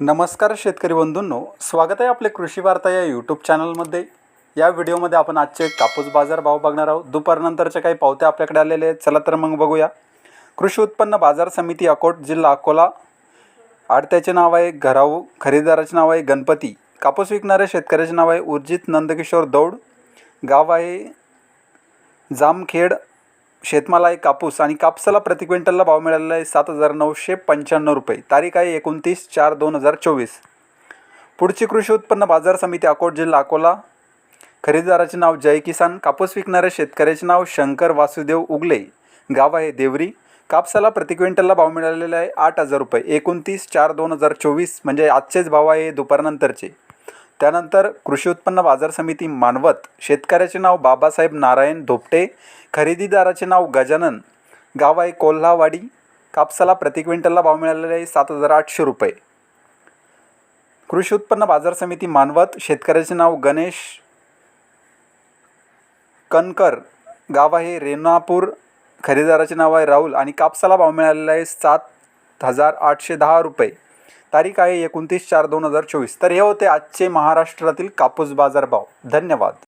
नमस्कार शेतकरी बंधूंनो स्वागत आहे आपले कृषी वार्ता या यूट्यूब चॅनलमध्ये या व्हिडिओमध्ये आपण आजचे कापूस बाजार भाव बघणार आहोत. दुपारनंतरच्या काही पावत्या आपल्याकडे आलेले आहेत. चला तर मग बघूया. कृषी उत्पन्न बाजार समिती अकोट जिल्हा अकोला. आडत्याचे नाव आहे घराऊ खरेदीदाराचे नाव आहे गणपती. कापूस विकणाऱ्या शेतकऱ्याचे नाव आहे उर्जित नंदकिशोर दौड. गाव आहे जामखेड शेतमाल आहे कापूस आणि कापसाला प्रति क्विंटलला भाव मिळालेला आहे सात हजार नऊशे पंच्याण्णव रुपये. तारीख आहे एकोणतीस चार दोन हजार चोवीस. पुढची कृषी उत्पन्न बाजार समिती अकोट जिल्हा अकोला. खरेदीदाराचे नाव जय किसान कापूस विकणाऱ्या शेतकऱ्याचे नाव शंकर वासुदेव उगले. गाव आहे देवरी. कापसाला प्रति क्विंटलला भाव मिळालेला आहे आठ हजार रुपये. एकोणतीस चार दोन हजार चोवीस म्हणजे आजचेच भाव आहे दुपारनंतरचे. त्यानंतर कृषी उत्पन्न बाजार समिती मानवत शेतकऱ्याचे नाव बाबासाहेब नारायण धोपटे खरेदीदाराचे नाव गजानन गाव आहे कोल्हावाडी कापसाला प्रति क्विंटलला भाव मिळालेला आहे सात हजार आठशे रुपये. कृषी उत्पन्न बाजार समिती मानवत शेतकऱ्याचे नाव गणेश कनकर गाव आहे रेणापूर खरेदीदाराचे नाव आहे राहुल आणि कापसाला भाव मिळालेला आहे सात हजार आठशे दहा रुपये. तारीख आहे एकोणतीस चार दोन हजार चोवीस. तर हे होते आजचे महाराष्ट्रातील कापूस बाजार भाव. धन्यवाद.